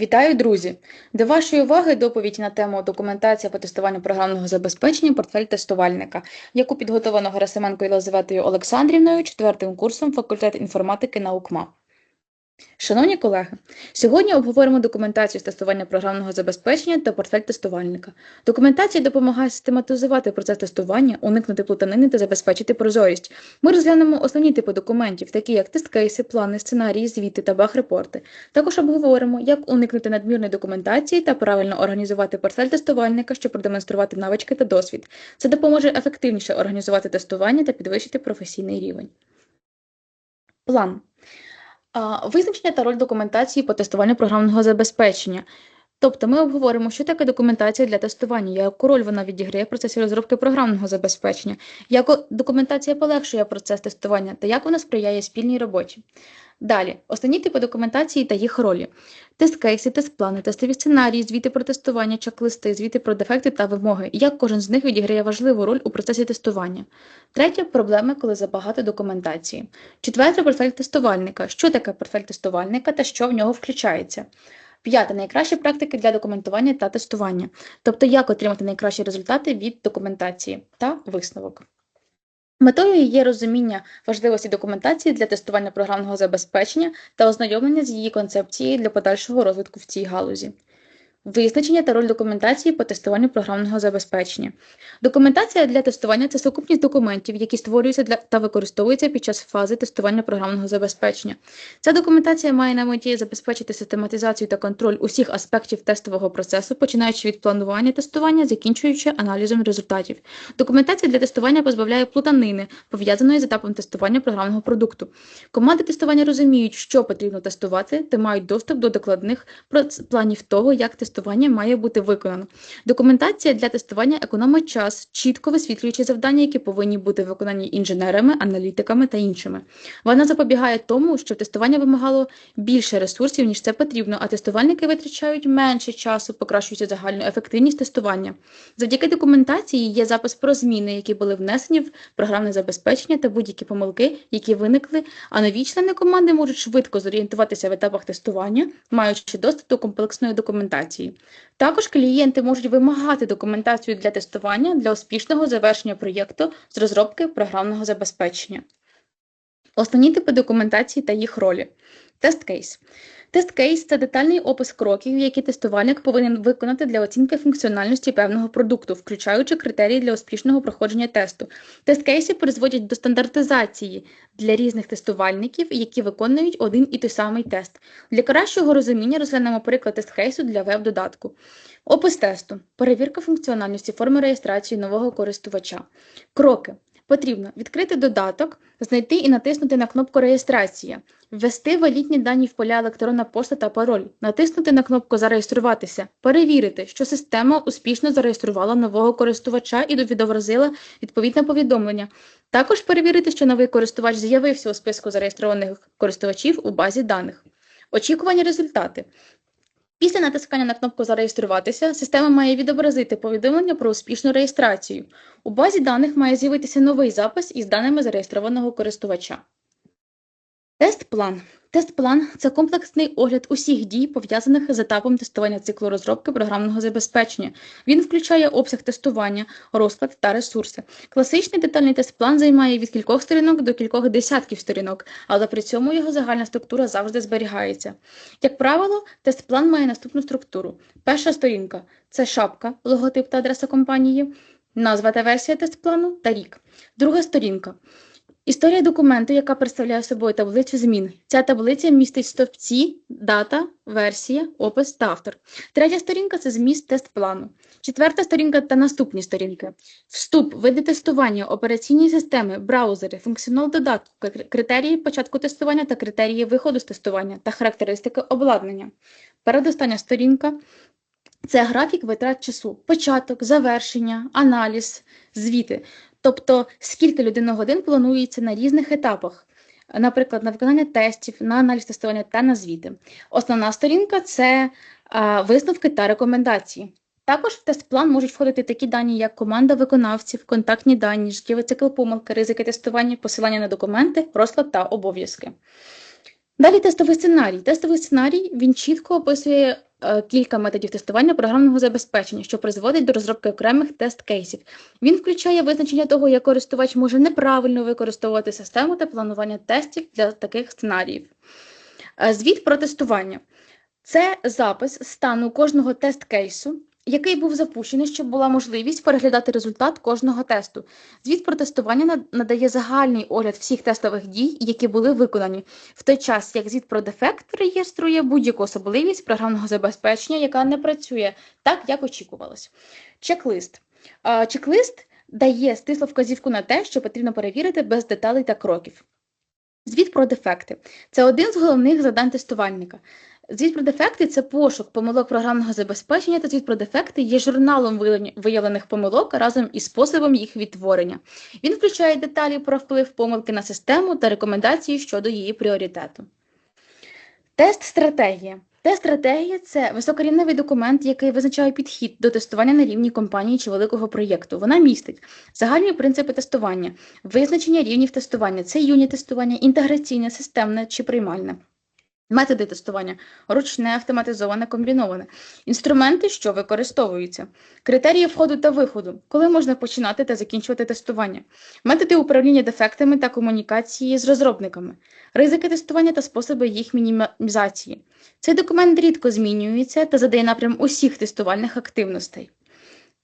Вітаю, друзі! До вашої уваги доповідь на тему документація по тестуванню програмного забезпечення портфель тестувальника, яку підготовлено Герасименко Єлизаветою Олександрівною, четвертим курсом факультет інформатики НАУКМА. Шановні колеги, сьогодні обговоримо документацію тестування програмного забезпечення та портфель тестувальника. Документація допомагає систематизувати процес тестування, уникнути плутанини та забезпечити прозорість. Ми розглянемо основні типи документів, такі як тест-кейси, плани, сценарії, звіти та баг-репорти. Також обговоримо, як уникнути надмірної документації та правильно організувати портфель тестувальника, щоб продемонструвати навички та досвід. Це допоможе ефективніше організувати тестування та підвищити професійний рівень. План. Визначення та роль документації по тестуванню програмного забезпечення. Тобто ми обговоримо, що таке документація для тестування, яку роль вона відіграє в процесі розробки програмного забезпечення, як документація полегшує процес тестування та як вона сприяє спільній роботі. Далі, основні типи документації та їх ролі: тест-кейси, тест-плани, тестові сценарії, звіти про тестування, чек-листи, звіти про дефекти та вимоги, як кожен з них відіграє важливу роль у процесі тестування. Третє проблеми, коли забагато документації. Четверте портфель тестувальника. Що таке портфель тестувальника та що в нього включається? П'яте найкращі практики для документування та тестування, тобто як отримати найкращі результати від документації та висновок. Метою є розуміння важливості документації для тестування програмного забезпечення та ознайомлення з її концепцією для подальшого розвитку в цій галузі. Визначення та роль документації по тестуванню програмного забезпечення. Документація для тестування це сукупність документів, які створюються для та використовуються під час фази тестування програмного забезпечення. Ця документація має на меті забезпечити систематизацію та контроль усіх аспектів тестового процесу, починаючи від планування тестування, закінчуючи аналізом результатів. Документація для тестування позбавляє плутанини, пов'язаної з етапом тестування програмного продукту. Команди тестування розуміють, що потрібно тестувати, та мають доступ до докладних планів того, як тестувати тестування має бути виконано. Документація для тестування економить час, чітко висвітлюючи завдання, які повинні бути виконані інженерами, аналітиками та іншими. Вона запобігає тому, що тестування вимагало більше ресурсів, ніж це потрібно, а тестувальники витрачають менше часу, покращуючи загальну ефективність тестування. Завдяки документації є запис про зміни, які були внесені в програмне забезпечення та будь-які помилки, які виникли, а нові члени команди можуть швидко зорієнтуватися в етапах тестування, маючи доступ до комплексної документації документації. Також клієнти можуть вимагати документацію для тестування для успішного завершення проєкту з розробки програмного забезпечення. Основні типи документації та їх ролі. Тест-кейс. Тест-кейс це детальний опис кроків, які тестувальник повинен виконати для оцінки функціональності певного продукту, включаючи критерії для успішного проходження тесту. Тест-кейси призводять до стандартизації для різних тестувальників, які виконують один і той самий тест. Для кращого розуміння розглянемо приклад тест-кейсу для веб-додатку. Опис тесту, перевірка функціональності форми реєстрації нового користувача. Кроки. Потрібно відкрити додаток, знайти і натиснути на кнопку Реєстрація, ввести валітні дані в поля електронна пошта та пароль, натиснути на кнопку Зареєструватися, перевірити, що система успішно зареєструвала нового користувача і відобразила відповідне повідомлення. Також перевірити, що новий користувач з'явився у списку зареєстрованих користувачів у базі даних. Очікувані результати. Після натискання на кнопку Зареєструватися система має відобразити повідомлення про успішну реєстрацію. У базі даних має з'явитися новий запис із даними зареєстрованого користувача. Тест-план. Тест-план це комплексний огляд усіх дій, пов'язаних з етапом тестування циклу розробки програмного забезпечення. Він включає обсяг тестування, розклад та ресурси. Класичний детальний тест-план займає від кількох сторінок до кількох десятків сторінок, але при цьому його загальна структура завжди зберігається. Як правило, тест-план має наступну структуру. Перша сторінка це шапка, логотип та адреса компанії, назва та версія тест-плану та рік. Друга сторінка. Історія документу, яка представляє собою таблицю змін. Ця таблиця містить стовпці, дата, версія, опис та автор. Третя сторінка це зміст тест-плану. Четверта сторінка та наступні сторінки. Вступ, види тестування, операційні системи, браузери, функціонал додатку, критерії початку тестування та критерії виходу з тестування та характеристики обладнання. Передостання сторінка. Це графік витрат часу, початок, завершення, аналіз, звіти. Тобто, скільки людиногодин планується на різних етапах, наприклад, на виконання тестів, на аналіз тестування та на звіти. Основна сторінка це висновки та рекомендації. Також в тест-план можуть входити такі дані, як команда виконавців, контактні дані, життєвий цикл помилки, ризики тестування, посилання на документи, розклад та обов'язки. Далі тестовий сценарій. Тестовий сценарій він чітко описує кілька методів тестування програмного забезпечення, що призводить до розробки окремих тест-кейсів. Він включає визначення того, як користувач може неправильно використовувати систему та планування тестів для таких сценаріїв. Е, Звіт про тестування це запис стану кожного тест-кейсу, який був запущений, щоб була можливість переглядати результат кожного тесту. Звіт про тестування надає загальний огляд всіх тестових дій, які були виконані, в той час як звіт про дефект реєструє будь-яку особливість програмного забезпечення, яка не працює так, як очікувалось. Чек-лист. Чек-лист дає стислу вказівку на те, що потрібно перевірити без деталей та кроків. Звіт про дефекти це один з головних завдань тестувальника. Звіт про дефекти це пошук помилок програмного забезпечення, та звіт про дефекти є журналом виявлених помилок разом із способом їх відтворення. Він включає деталі про вплив помилки на систему та рекомендації щодо її пріоритету. Тест стратегія. Тест стратегія це високорівневий документ, який визначає підхід до тестування на рівні компанії чи великого проєкту. Вона містить загальні принципи тестування, визначення рівнів тестування, це юніт тестування, інтеграційне, системне чи приймальне. Методи тестування ручне, автоматизоване, комбіноване. Інструменти, що використовуються. Критерії входу та виходу, коли можна починати та закінчувати тестування. Методи управління дефектами та комунікації з розробниками. Ризики тестування та способи їх мінімізації. Цей документ рідко змінюється та задає напрям усіх тестувальних активностей.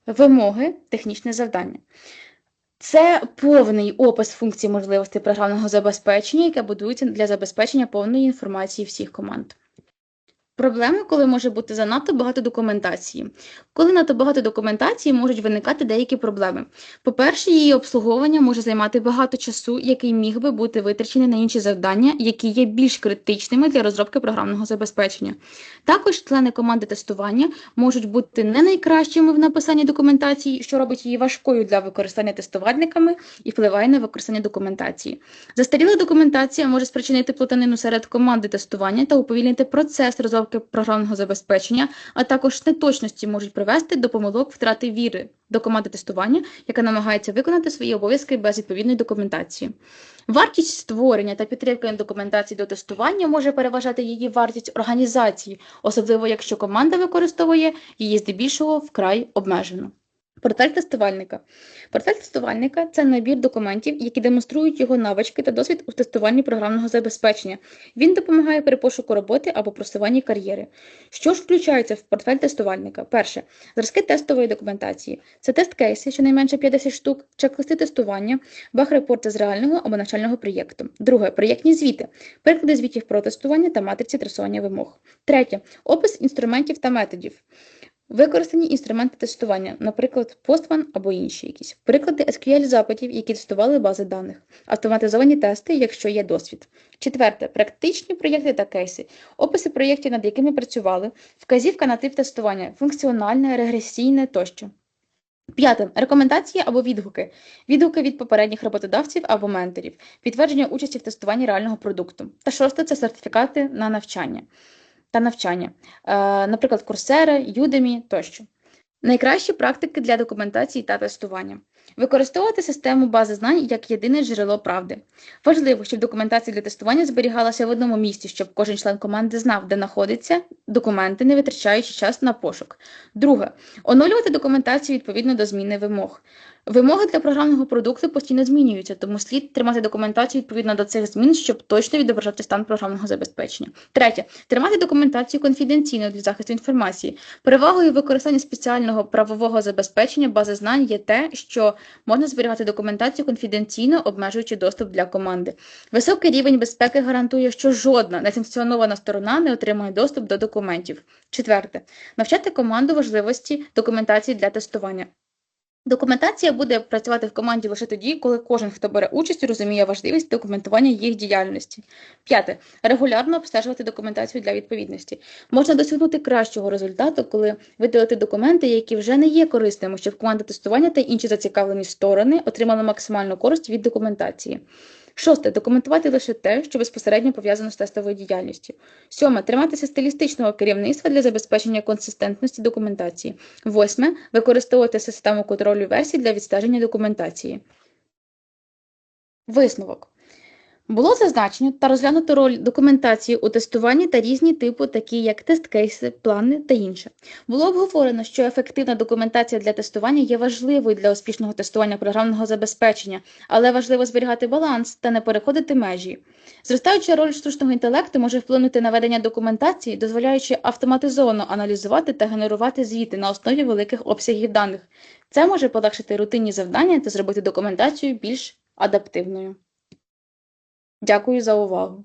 Вимоги, технічне завдання. Це повний опис функцій можливостей програмного забезпечення, яке будується для забезпечення повної інформації всіх команд. Проблеми, коли може бути занадто багато документації. Коли надто багато документації, можуть виникати деякі проблеми. По-перше, її обслуговування може займати багато часу, який міг би бути витрачений на інші завдання, які є більш критичними для розробки програмного забезпечення. Також члени команди тестування можуть бути не найкращими в написанні документації, що робить її важкою для використання тестувальниками і впливає на використання документації. Застаріла документація може спричинити плутанину серед команди тестування та уповільнити процес розробки програмного забезпечення, а також неточності можуть привести до помилок втрати віри до команди тестування, яка намагається виконати свої обов'язки без відповідної документації. Вартість створення та підтримки документації до тестування може переважати її вартість організації, особливо якщо команда використовує її здебільшого вкрай обмежено. Портфель тестувальника. Портфель тестувальника це набір документів, які демонструють його навички та досвід у тестуванні програмного забезпечення. Він допомагає при пошуку роботи або просуванні кар'єри. Що ж включається в портфель тестувальника? Перше зразки тестової документації. Це тест-кейси, щонайменше 50 штук, чек-листи тестування, баг-репорти з реального або навчального проєкту. Друге проєктні звіти, приклади звітів про тестування та матриці трасування вимог. Третє опис інструментів та методів. Використані інструменти тестування, наприклад, Postman або інші якісь. Приклади SQL-запитів, які тестували бази даних. Автоматизовані тести, якщо є досвід. Четверте практичні проєкти та кейси. Описи проєктів, над якими працювали, вказівка на тип тестування, функціональне, регресійне тощо. П'яте рекомендації або відгуки. Відгуки від попередніх роботодавців або менторів, підтвердження участі в тестуванні реального продукту. Та шосте це сертифікати на навчання та навчання, е, наприклад, Coursera, Udemy тощо. Найкращі практики для документації та тестування. Використовувати систему бази знань як єдине джерело правди. Важливо, щоб документація для тестування зберігалася в одному місці, щоб кожен член команди знав, де знаходяться документи, не витрачаючи час на пошук. Друге оновлювати документацію відповідно до зміни вимог. Вимоги для програмного продукту постійно змінюються, тому слід тримати документацію відповідно до цих змін, щоб точно відображати стан програмного забезпечення. Третє тримати документацію конфіденційно для захисту інформації. Перевагою використання спеціального правового забезпечення бази знань є те, що можна зберігати документацію конфіденційно, обмежуючи доступ для команди. Високий рівень безпеки гарантує, що жодна несанкціонована сторона не отримує доступ до документів. Четверте навчати команду важливості документації для тестування. Документація буде працювати в команді лише тоді, коли кожен, хто бере участь, розуміє важливість документування їх діяльності. П'яте регулярно обстежувати документацію для відповідності. Можна досягнути кращого результату, коли видалити документи, які вже не є корисними, щоб команда тестування та інші зацікавлені сторони отримали максимальну користь від документації. Шосте документувати лише те, що безпосередньо пов'язано з тестовою діяльністю. Сьоме триматися стилістичного керівництва для забезпечення консистентності документації. Восьме використовувати систему контролю версій для відстеження документації. Висновок. Було зазначено та розглянуто роль документації у тестуванні та різні типи, такі як тест-кейси, плани та інше. Було обговорено, що ефективна документація для тестування є важливою для успішного тестування програмного забезпечення, але важливо зберігати баланс та не переходити межі. Зростаюча роль штучного інтелекту може вплинути на ведення документації, дозволяючи автоматизовано аналізувати та генерувати звіти на основі великих обсягів даних. Це може полегшити рутинні завдання та зробити документацію більш адаптивною. Дякую за увагу.